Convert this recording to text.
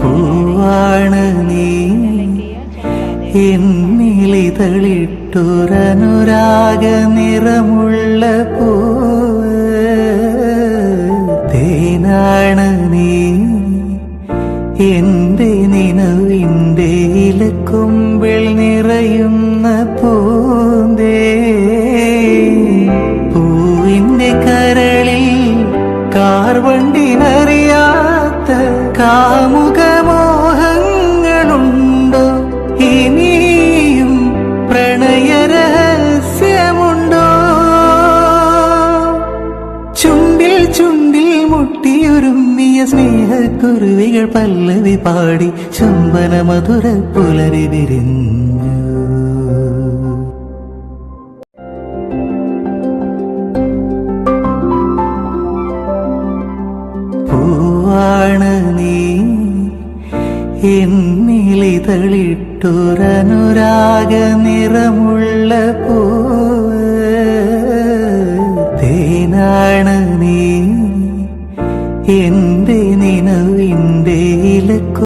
പൂവാണ് നീ നിറമുള്ള പൂവ്. തേനാണ് നീ എന്റെ നിനവിന്റെ ഇലക്കൊമ്പിൽ നിറയുന്ന പൂന്തേ കാർവണ്ടിനറിയാത്ത കാമുക മോഹങ്ങളുണ്ടോ ഇനിയും പ്രണയരഹസ്യമുണ്ടോ? ചുണ്ടിൽ ചുണ്ടിൽ മുട്ടിയൊരുങ്ങിയ സ്നേഹക്കുരുവികൾ പല്ലവി പാടി ചുംബന മധുര പുലരി വിരിഞ്ഞു. പൂവാണ് നീ. എന്നിലിതളിട്ടൊരനുരാഗ നിറമുള്ള പൂവ്. തേനാണ് നീ. എന്റെ നിലവിന്റെ ഇലക്കു